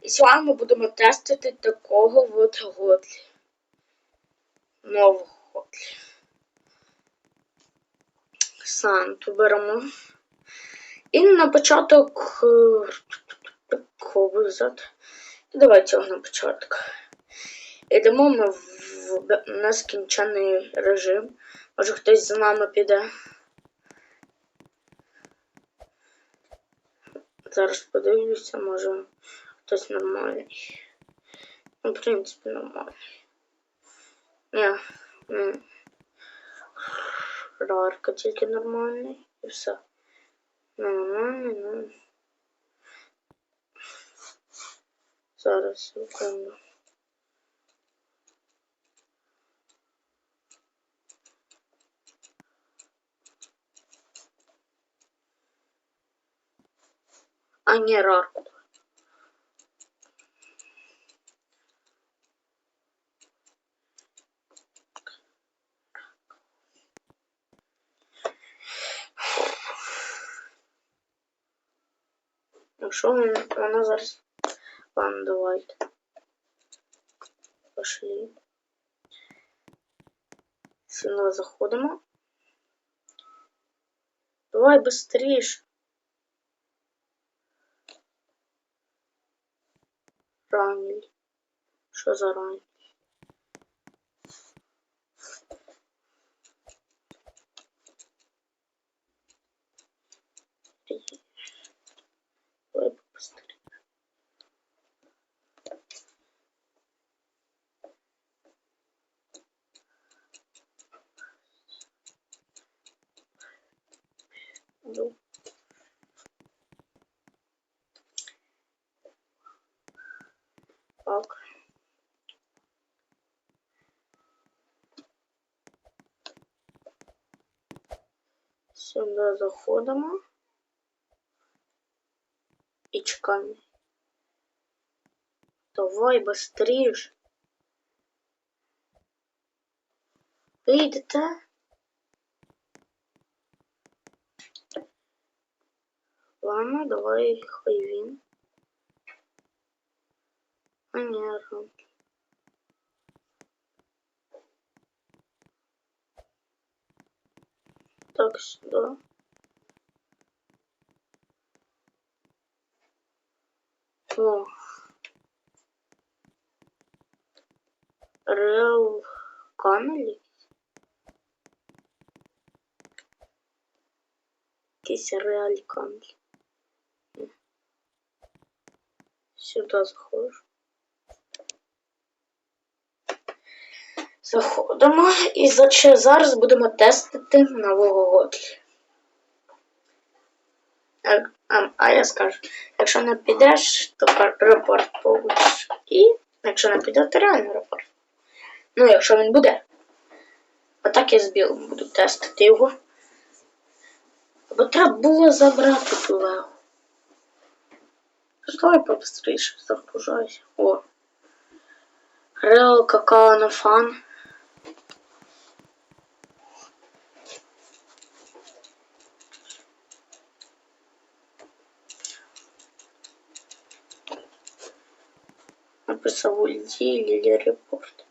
І сьогодні ми будемо тестити такого от готлі. Нового готлі. Санту беремо. І на початок е, кого. І давай цього на початок. Йдемо ми в нескінчений режим. Може хтось за нами піде. Зараз подивлюся, може хтось нормальний. Ну, в принципі, нормальний. Ні, ні. Рарка тільки нормальний і все. Не нормальний, ну. Зараз секунду. А не рарку. Якщо він- вона зараз. Ладно, давайте. Пошли. Сюди заходимо. Давай быстріше. Раніль. Що за раніль? Давай побыстрее. Ну. Так. Сюди заходимо. І чекаємо. Давай быстріш. Вийдете? Ладно, давай хай він. А ні, ран. Так, сюди. О. Реал Канелі. Якийсь реаль Канелі. Сюди заходжу. Заходимо і за- зараз будемо тестити нового готлі. А, а я скажу, якщо не підеш, то репорт получиш. І якщо не піде, то реально репорт. Ну, якщо він буде. Отак я з білим буду тестити його. Бо треба було забрати ту легу. Давай побыстріше загружайся. О. Реал какао на фан. Написав ульді или репорт.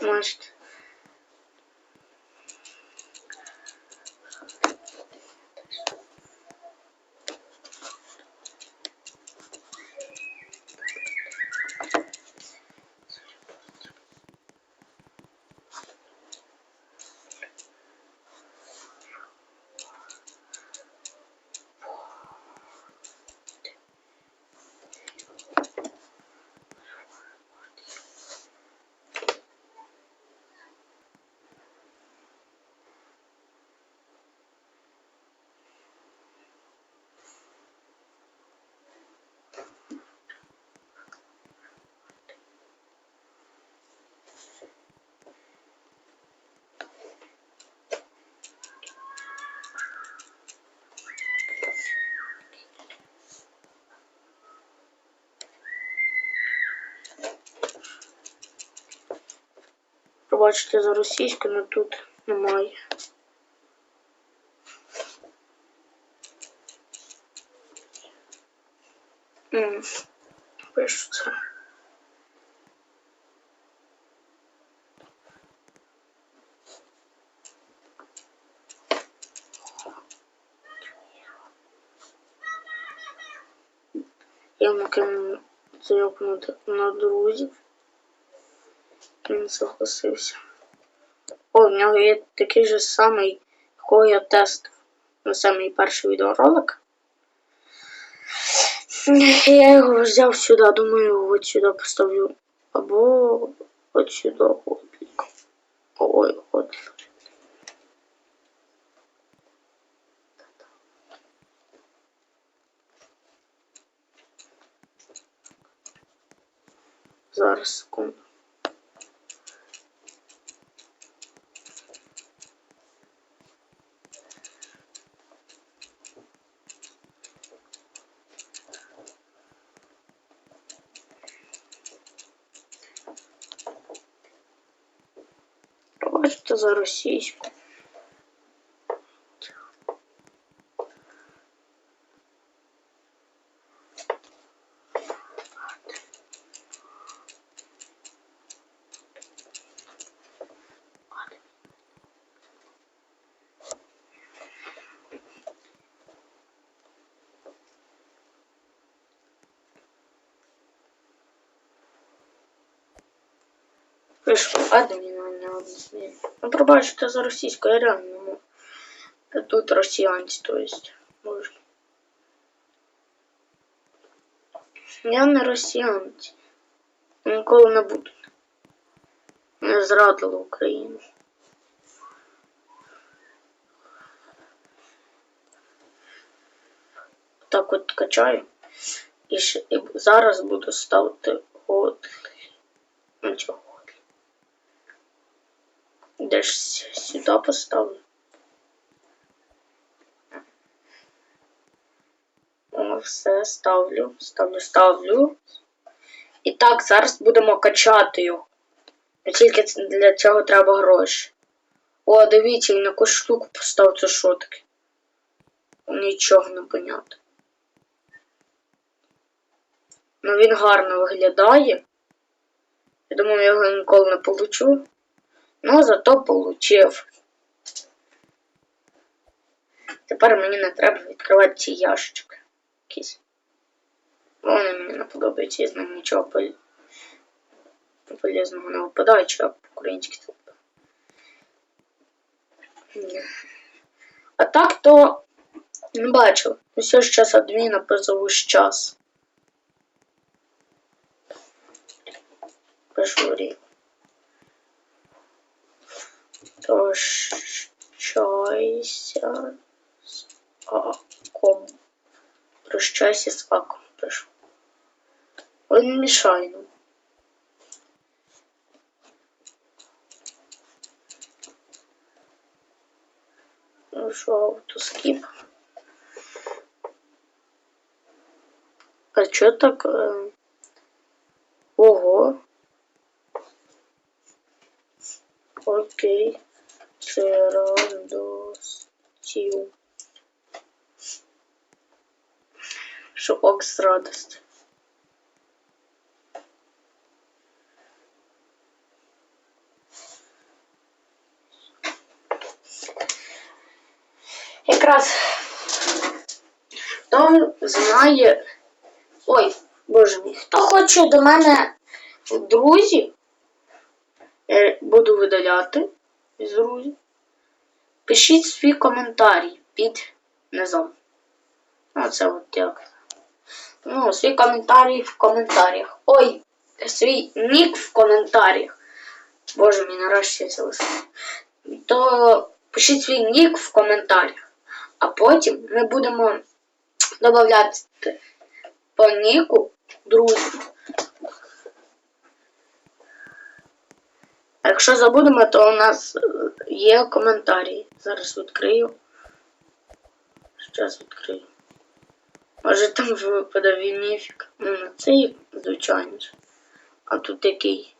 Может. Пробачте за російську, але тут немає. Це. Я накинув заявку на друзів. Він согласився. О, в нього є такий же самий, якого я тестив. На самий перший відеоролик. Я його взяв сюди, думаю, от сюди поставлю. Або от сюди. Ой, от. Зараз секунду. Пробачте за російську. Пишу адміна не одне. Ну, пробачте за російську, я реально не можу. Тут росіянці, то есть, може. Я не росіянці. Ніколи не буду. Не зрадила Україну. Так от качаю. І, ще, і зараз буду ставити годлі. Ну ж сюди поставлю? Все, ставлю, ставлю, ставлю. І так, зараз будемо качати його. Тільки для цього треба гроші. О, дивіться, він якусь штуку поставив, це що таке? Нічого не понятно. Ну він гарно виглядає. Я думаю, я його ніколи не получу. Ну, зато получив. Тепер мені не треба відкривати ці ящики. Якісь. Вони мені не подобаються, я з ним нічого пол... полезного не випадає, чи я по-українськи це А так то не бачив. Усе ж час адміна позову час. Пожурі. Прощайся з аком. Прощайся з аком, пишу. Он мішає нам. Ну що, автоскіп? А чо так? Е... Ого. Окей. Радостю. Що ок з радості. Якраз хто знає. Ой, боже мій, хто хоче до мене в друзі, я буду видаляти з друзів. Пишіть свій коментарі під низом. Ну, от як. Ну, свій коментарі в коментарях. Ой, свій нік в коментарях. Боже мій, нарешті я це лише. То пишіть свій нік в коментарях. А потім ми будемо додавати по ніку друзів. Якщо забудемо, то у нас е, є коментарі. Зараз відкрию. Зараз відкрию. Може там випаде вінніфік. Ну, на цей, звичайно. А тут який?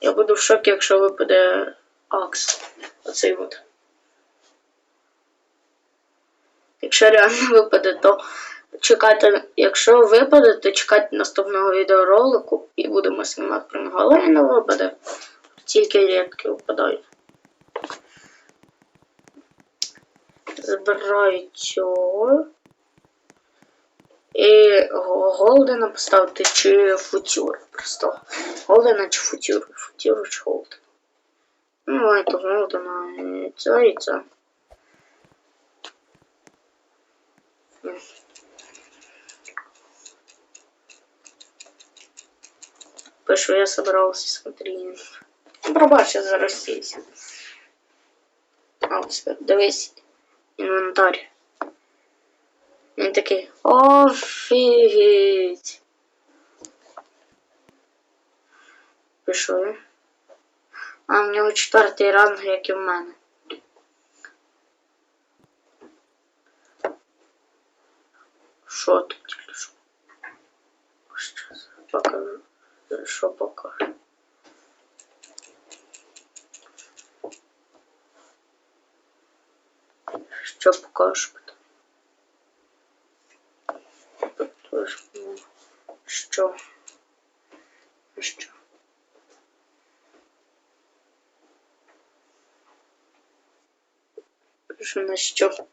Я буду в шокі, якщо випаде Акс. Оцей от. Якщо реально випаде, то чекайте, якщо випаде, то чекайте наступного відеоролику і будемо знімати про нього. Але не випаде. Тільки рідкі випадають. Забираю цього. І го- Голдена поставити чи футюр. Просто Голдена чи футюр. Футюр чи Голден. Ну, давайте Голдена і це і це. Пишу, я собрался смотри. Ну, Пробач, я зараз сівся. А, все, дивись. Інвентар. Він такий. Офігеть. Пишу. А в нього четвертий ранг, як і в мене. Що тут тільки що? Щас покажу. Що покажу. Покажу? Тож, ну, Що? Що? Що на що?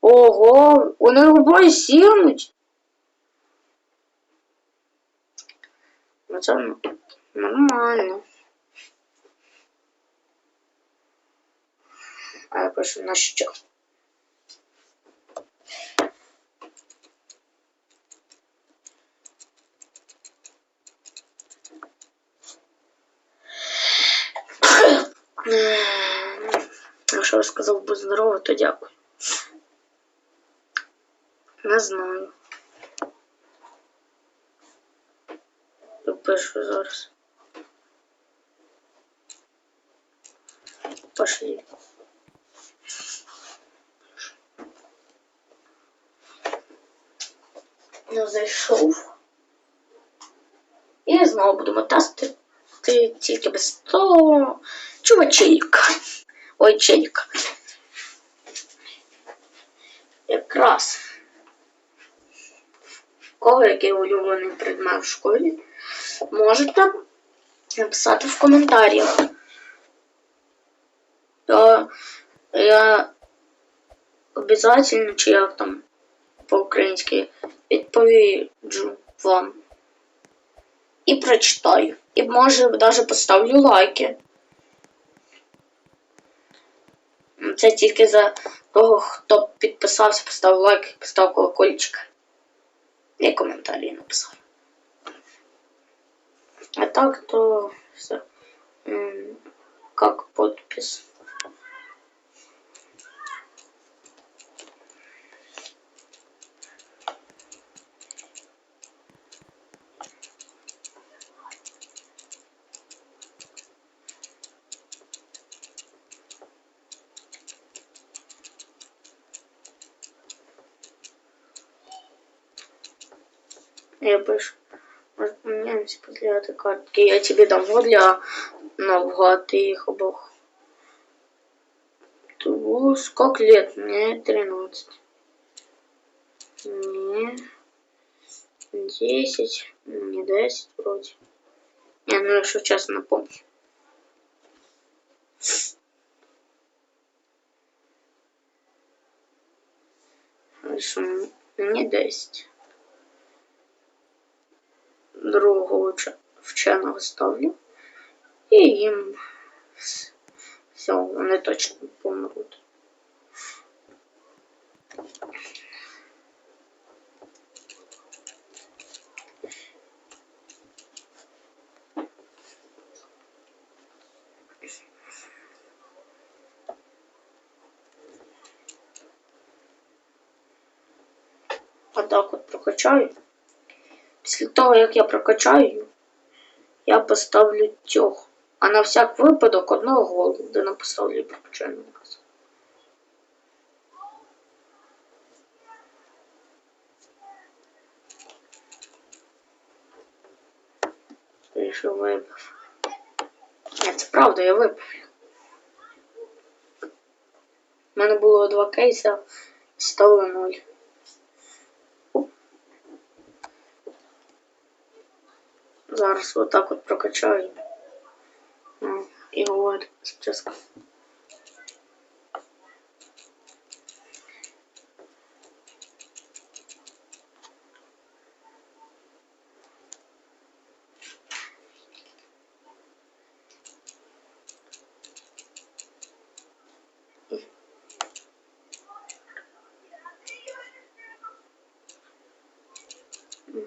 Ого, вони обоє сівнуть. Ну це ну, нормально. А я пишу на що? Ем, Якщо я сказав будь здорово, то дякую. Не знаю. Пишу зараз. Пошли. Я зайшов. І знову будемо тестити тільки без того чувачейка. Ой, челік. Якраз. Кого який улюблений предмет в школі, можете написати в коментарях. То я обов'язково, чи як там по-українськи, відповіджу вам. І прочитаю. І може навіть поставлю лайки. Це тільки за того, хто підписався, поставив лайк і поставив колокольчик. І коментарі написав. А так то все. як Как подпис. Я пишу. Может, поменяемся для этой картки. Я тебе дам вот для нового, ты их обох. Сколько лет? Мне 13. Мне 10. Не 10 вроде. Не, ну якщо чесно напомню. Хорошо, мені 10. Другого вч- вченого ставлю. І їм все, вони точно помруть. Отак от прокачаю. Того, як я прокачаю, я поставлю цього. А на всяк випадок одного голода поставлю і прокачаю наказ. Вийшов вибив. правда, я випив. У мене було два кейса, стало ноль. Зараз отак от прокачаю. Ну, і говорю спочатку. Ну,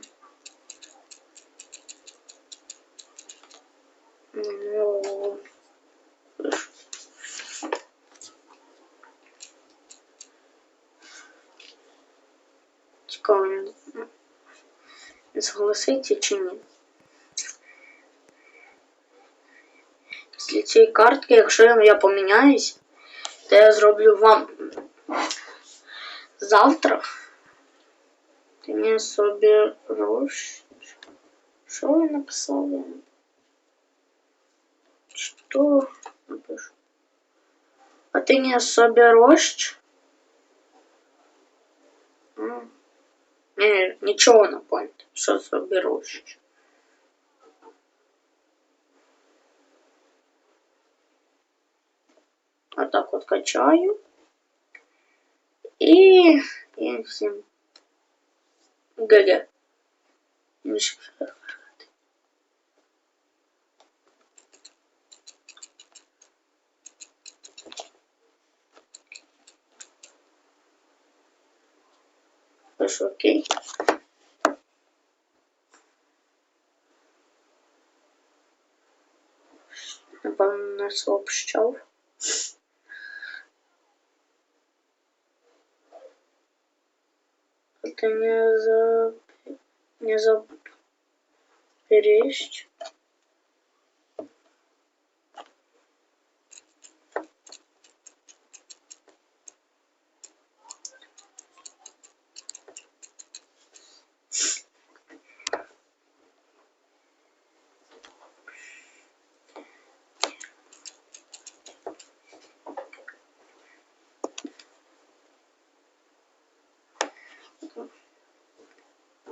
Цікаво, він він согласиться чи ні. Після цієї картки, якщо я поміняюсь, то я зроблю вам завтра. Ти мені собі рош. Що написав? Я не Что напишу? А ты не соберешь? А. Не, ничего не понял. Что соберешь? А так вот качаю. И... И всем... ГГ. Пишу окей. Напевно, не сообщав. Это не за... не за... пересть.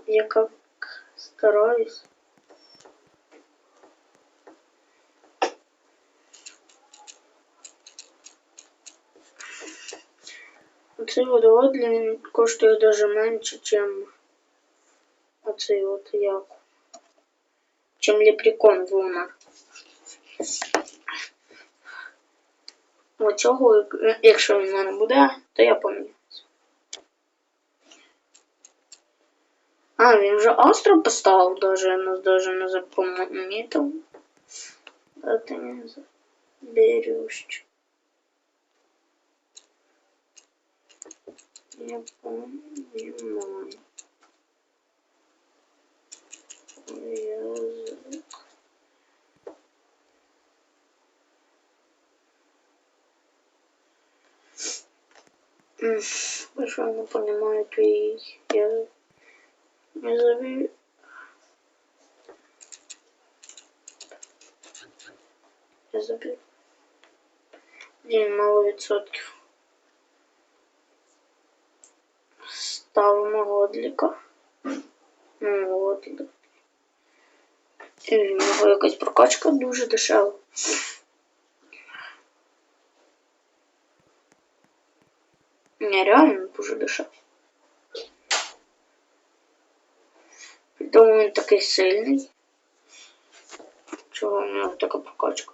Я как стараюсь. Оцей водовод він коштує даже менше, чим оцей от як. Чим лепрекон в луна. Оцього, якщо він в мене буде, то я помню. А, він вже остров поставив даже, я нас даже не запомнитив. А ти не заберешь. Я понимаю. Язык. Больше не понимаю твой язык. Не забив. Я забив. Блін, мало відсотків. Ставимо годліка. Ну, годлік. І в нього якась прокачка дуже дешева. Не, реально дуже дешево. Тому він такий сильний. Чого у нього така прокачка?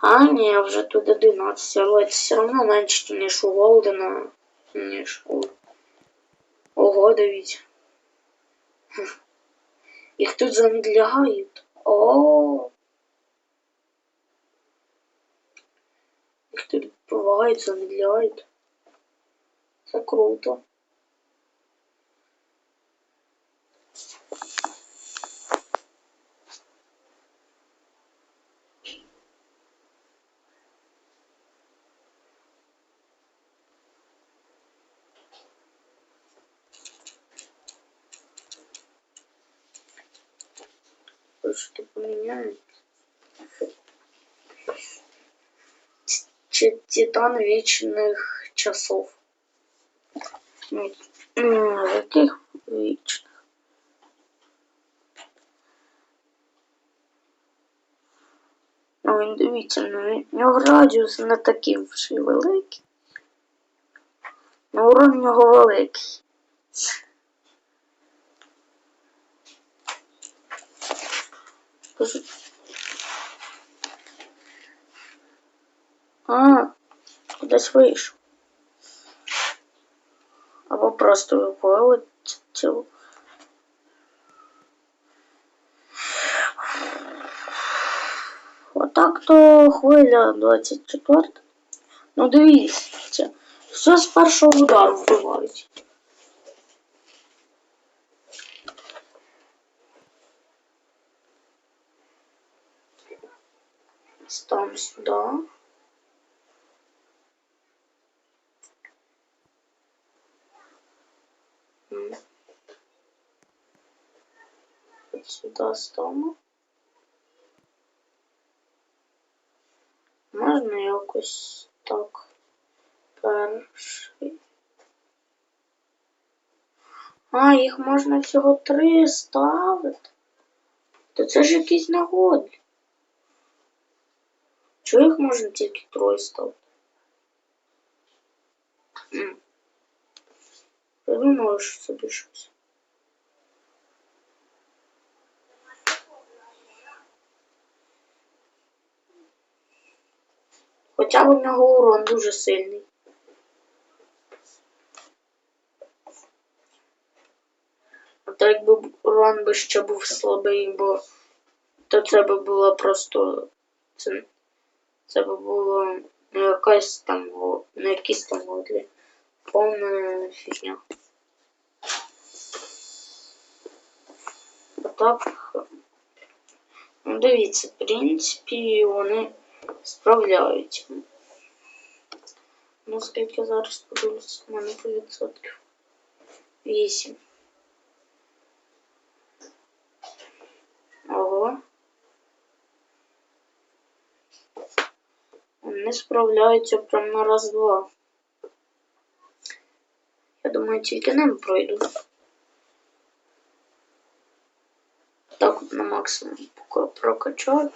А, ні, вже тут 11, але це все одно менше, ніж у Голдена, ніж у... Ого, дивіться. Їх тут замедляють. О. Їх тут бувають, замедляють. Це круто. что поменяем. чи Титан вічних часов. Ні, м, Яких вічних? Ну, дивіться, ну, в нього радіус не такий вже великий. Ну, урон в нього великий. А, кудись вийшов. Або просто вилетів. Отак то хвиля 24. Ну дивіться, все з першого удару вбивають. Ставим сюди. От сюди ставимо. Можна якось так. Перший. А, їх можна всього три ставити. То це ж якісь нагоди. Чого їх можна тільки троє ставити? Придумаєш собі щось. Хоча б в нього урон дуже сильний. А то якби урон би ще був слабий, бо то це би було просто. Це, це би було не якась там не якісь там води. Повна фігня. Отак. Ну, дивіться, в принципі, вони справляються. Ну, скільки зараз подивлюся, у мене по відсотків. Вісім. Ого. Вони справляються прям на раз-два. Я думаю, тільки ним пройду. Так от на максимум прокачаю.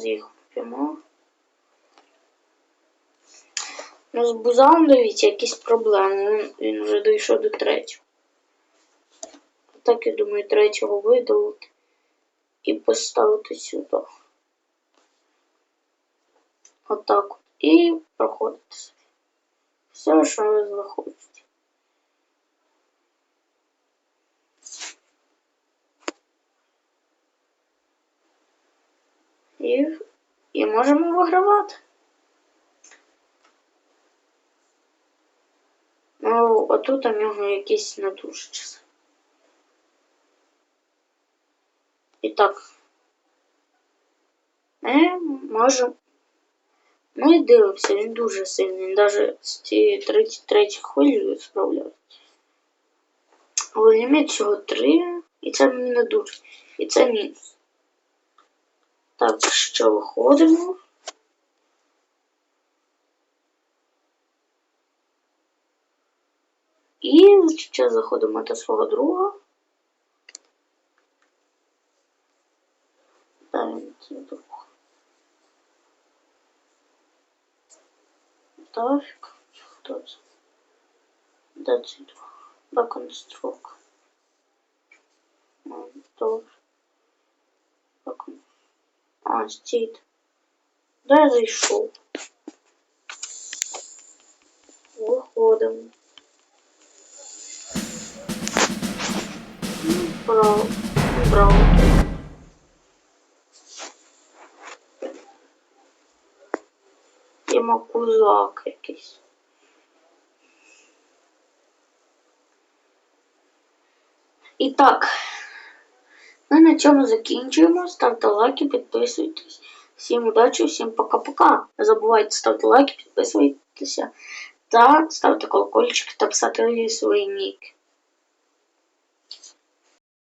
Зараз їх купимо. Ну, з бузалом, дивіться, якісь проблеми. Він, він вже дійшов до третього. Так, я думаю, третього видалити і поставити сюди. Отак от. І проходити собі. Все, що ви захочете. І, і можемо вигравати. Ну, отут у нього якісь не дуже часи. І так. Ми можемо. Ми дивимося, він дуже сильний. Він навіть з цією 33 хвилею справляється. Але ліміт всього 3, і це не дуже. І це мінус. Так, що виходимо? І ще заходимо до свого друга. Де він друг? Тафік. Хто це? Де цей друг? Баконструк. Ну, Добре. А, стійте. Де я зайшов? Виходимо. Браво. Браво. І макузак якийсь. І так, ми на цьому закінчуємо. Ставте лайки, підписуйтесь. Всім удачі, всім пока-пока. Не забувайте ставити лайки, підписуйтеся та ставте колокольчик та писати свої ніки.